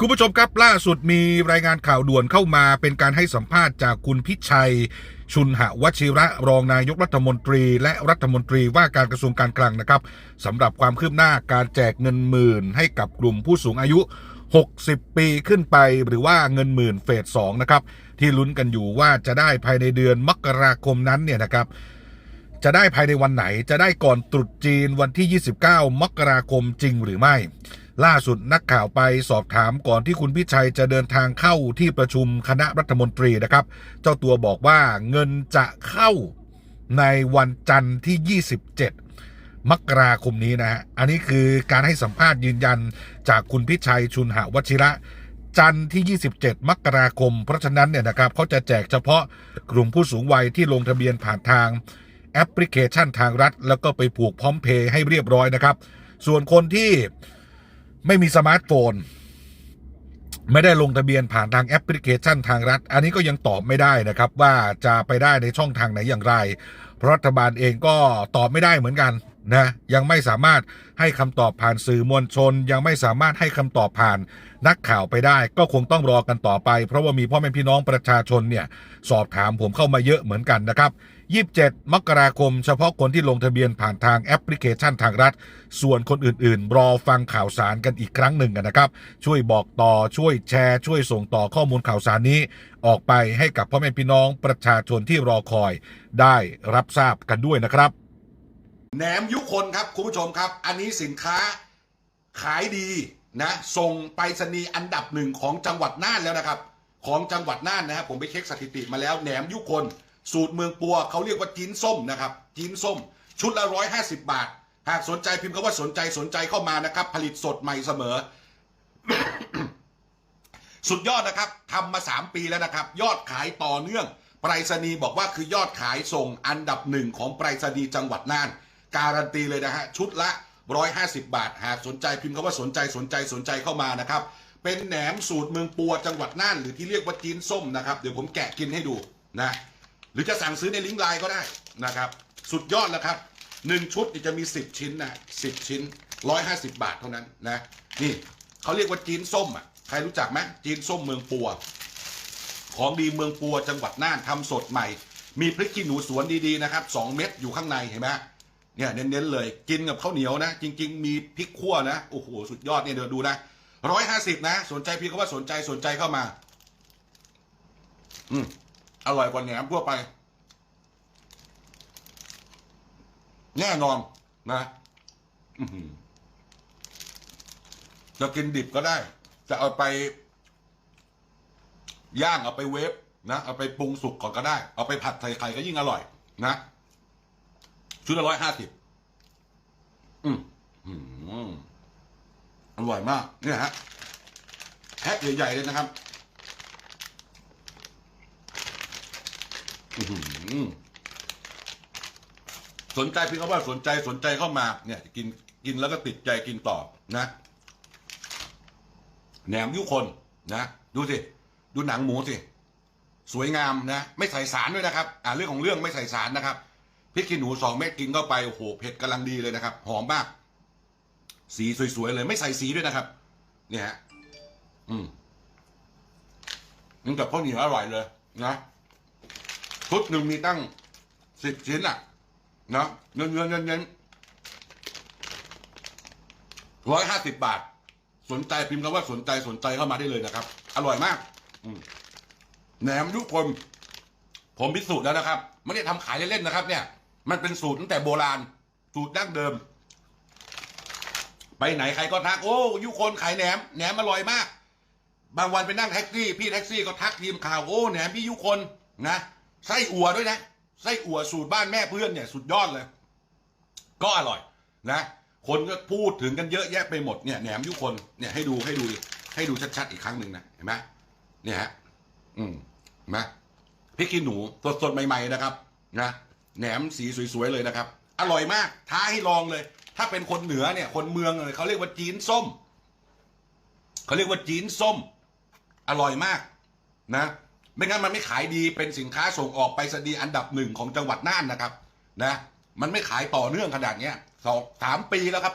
คุณผู้ชมครับล่าสุดมีรายงานข่าวด่วนเข้ามาเป็นการให้สัมภาษณ์จากคุณพิชัย ชุนหวชิระรองนายกรัฐมนตรี และรัฐมนตรีว่าการกระทรวงการคลังนะครับสำหรับความคืบหน้าการแจกเงินหมื่น ให้กับกลุ่มผู้สูงอายุ 60 ปีขึ้นไปหรือว่าเงินหมื่นเฟส2นะครับที่ลุ้นกันอยู่ว่าจะได้ภายในเดือนมกราคมนั้นเนี่ยนะครับจะได้ภายในวันไหนจะได้ก่อนตรุษจีนวันที่ 29 มกราคมจริงหรือไม่ ล่าสุดนักข่าวไปสอบถามก่อนที่คุณพิชัยจะเดินทางเข้าที่ประชุมคณะรัฐมนตรีนะครับ เจ้าตัวบอกว่าเงินจะเข้าในวันจันทร์ที่ 27 มกราคมนี้นะฮะ อันนี้คือการให้สัมภาษณ์ยืนยันจากคุณพิชัยชุนหวชิระ จันทร์ที่ 27 มกราคม เพราะฉะนั้นเนี่ยนะครับเขาจะแจกเฉพาะกลุ่มผู้สูงวัยที่ลงทะเบียนผ่านทางแอปพลิเคชันทางรัฐ แล้วก็ไปผูกพร้อมเพย์ให้เรียบร้อยนะครับ ส่วนคนที่ ไม่มีสมาร์ทโฟน ไม่ได้ลงทะเบียนผ่านทางแอปพลิเคชันทางรัฐ อันนี้ก็ยังตอบไม่ได้นะครับ ว่าจะไปได้ในช่องทางไหนอย่างไร เพราะรัฐบาลเองก็ตอบไม่ได้เหมือนกันนะยังไม่สามารถให้คำตอบผ่านสื่อมวลชน ยังไม่สามารถให้คำตอบผ่านนักข่าวไปได้ ก็คงต้องรอกันต่อไป เพราะว่ามีพ่อแม่พี่น้องประชาชนเนี่ยสอบถามผมเข้ามาเยอะเหมือนกันนะครับ 27 มกราคม เฉพาะคนที่ลงทะเบียนผ่านทางแอปพลิเคชันทางรัฐ ส่วนคนอื่นๆ รอฟังข่าวสารกันอีกครั้งหนึ่งกันนะครับ ช่วยบอกต่อช่วยแชร์ ช่วยส่งต่อข้อมูลข่าวสารนี้ ออกไปให้กับพ่อแม่พี่น้องประชาชนที่รอคอยได้รับทราบกันด้วยนะครับแหนมยุคนครับคุณผู้ชมครับ อันนี้สินค้าขายดีนะส่งไปรษณีย์อันดับหนึ่งของจังหวัดน่านแล้วนะครับ ของจังหวัดน่านนะครับผมไปเช็คสถิติมาแล้วแหนมยุคน สูตรเมืองปัวเขาเรียกว่าจีนส้มนะครับจีนส้ม ชุดละร้อยห้าสิบบาท หากสนใจพิมพ์คำว่าสนใจสนใจเข้ามานะครับ ผลิตสดใหม่เสมอ สุดยอดนะครับทำมา3ปีแล้วนะครับ ยอดขายต่อเนื่องไปรษณีย์บอกว่าคือยอดขายส่งอันดับหนึ่งของไปรษณีย์จังหวัดน่าน การันตีเลยนะฮะชุดละ150บาท หากสนใจพิมพ์คำว่าสนใจสนใจสนใจเข้ามานะครับ เป็นแหนมสูตรเมืองปัวจังหวัดน่าน หรือที่เรียกว่าจีนส้มนะครับ เดี๋ยวผมแกะกินให้ดูนะ รือจะสั่งซื้อในลิงก์ไลน์ก็ได้นะครับ สุดยอดแล้วครับหนึ่งชุดจะมี 10 ชิ้นนะ10 ชิ้น 150 บาทเท่านั้นนะ นี่เขาเรียกว่าจีนส้มอะใครรู้จักไหมจีนส้มเมืองปัว ของดีเมืองปัวจังหวัดน่านทำสดใหม่ มีพริกขี้หนูสวนดีๆนะครับสองเม็ดอยู่ข้างในเห็นไหมเนี่ยเน้นๆเลยกินกับข้าวเหนียวนะ จริง ๆ มีพริกขั่วนะโอ้โหสุดยอดเนี่ยเดี๋ยวดูนะร้อยห้าสิบนะ สนใจพี่เขาว่าสนใจสนใจเข้ามา อืม อร่อยกว่าแหนมทั่วไป แน่นอนนะจะกินดิบก็ได้ จะเอาไป ย่างเอาไปเวฟนะเอาไปปรุงสุกก่อนก็ได้ เอาไปผัดใส่ไข่ก็ยิ่งอร่อย นะชุดละร้อยห้าสิบอืมอืมอร่อยมาก เนี่ยฮะแพ็คใหญ่ๆเลยนะครับอื้อหือ สนใจพี่เขาว่าสนใจสนใจเข้ามา เนี่ย กินกินแล้วก็ติดใจกินต่อนะแหนมยุคนนะดูสิดูหนังหมูสิสวยงามนะ ไม่ใส่สารด้วยนะครับ อ่าเรื่องของเรื่องไม่ใส่สารนะครับพริกขี้หนูสองเม็ดกินเข้าไปโอ้โหเผ็ดกำลังดีเลยนะครับ หอมมาก สีสวยๆเลย ไม่ใส่สีด้วยนะครับ เนี่ยฮะอืมนี่กับข้าวเหนียวอร่อยเลยนะ ชุดหนึ่งมีตั้งสิบชิ้นอะนะเงินเงินเงินเงินร้อยห้าสิบบาท สนใจพิมพ์คำว่าสนใจสนใจเข้ามาได้เลยนะครับ อร่อยมากมแหนมยุคนผมพิสูจน์แล้วนะครับไม่ได้ทำขายเล่นๆนะครับ เนี่ย มันเป็นสูตรตั้งแต่โบราณ สูตรดั้งเดิม ไปไหนใครก็ทัก โอ้ยุคนขายแหนมแหนมอร่อยมาก บางวันไปนั่งแท็กซี่ พี่แท็กซี่ก็ทักทีมข่าวโอ้แหนมพี่ยุคนนะ ไส้อั่วด้วยนะไส้อั่วสูตรบ้านแม่เพื่อนเนี่ยสุดยอดเลย ก็อร่อยนะ คนก็พูดถึงกันเยอะแยะไปหมดเนี่ยแหนมยุคนเนี่ยให้ดูให้ดูให้ดูชัดๆอีกครั้งหนึ่งนะเห็นไหมเนี่ยฮะอืมเห็นไหมพริกขี้หนูสดๆใหม่ ๆนะครับนะแหนมสีสวยๆเลยนะครับ อร่อยมากท้าให้ลองเลย ถ้าเป็นคนเหนือเนี่ย คนเมืองเลยเขาเรียกว่าจีนส้มเขาเรียกว่าจีนส้ม อร่อยมากนะ ไม่งั้นมันไม่ขายดีเป็นสินค้าส่งออกไปสนีอันดับหนึ่งของจังหวัดน่านนะครับ นะ มันไม่ขายต่อเนื่องขนาดเนี้ยสองสามปีแล้วครับ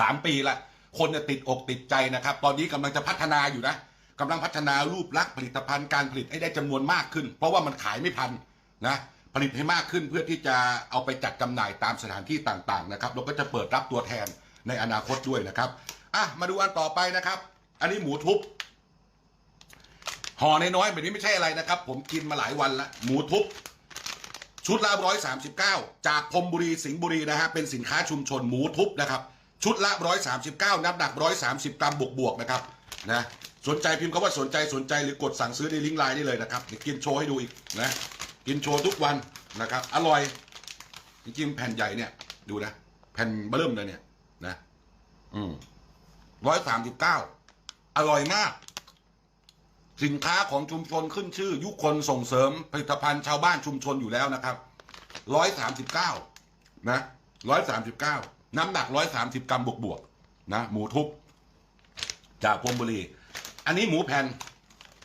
สามปีละคนเนี่ยติดอกติดใจนะครับ ตอนนี้กำลังจะพัฒนาอยู่นะกำลังพัฒนารูปลักษณ์ผลิตภัณฑ์การผลิตให้ได้จำนวนมากขึ้น เพราะว่ามันขายไม่พันนะผลิตให้มากขึ้นเพื่อที่จะเอาไปจัดจำหน่ายตามสถานที่ต่างๆนะครับแล้วก็จะเปิดรับตัวแทนในอนาคตด้วยนะครับอะมาดูอันต่อไปนะครับ อันนี้หมูทุบ ห่อน้อยๆแบบนี้ไม่ใช่อะไรนะครับ ผมกินมาหลายวันแล้วหมูทุบชุดละร้อยสามสิบเก้าจากพรมบุรีสิงห์บุรีนะฮะเป็นสินค้าชุมชนหมูทุบนะครับ ชุดละร้อยสามสิบเก้าน้ำหนักร้อยสามสิบกรัมบวกบวกๆนะครับนะสนใจพิมพ์คำว่าสนใจสนใจหรือกดสั่งซื้อในลิงก์ไลน์ได้เลยนะครับเดี๋ยวกินโชว์ให้ดูอีกนะกินโชว์ทุกวันนะครับ อร่อยจริงๆแผ่นใหญ่เนี่ยดูนะ แผ่นเบิ่มเลยเนี่ยนะ อืมร้อยสามสิบเก้าอร่อยมาก สินค้าของชุมชนขึ้นชื่อ ยุคนส่งเสริมผลิตภัณฑ์ชาวบ้านชุมชนอยู่แล้วนะครับร้อยสามสิบเก้านะร้อยสามสิบเก้าน้ำหนักร้อยสามสิบกรัมบวกบวกนะหมูทุบจากพรมบุรี อันนี้หมูแผ่น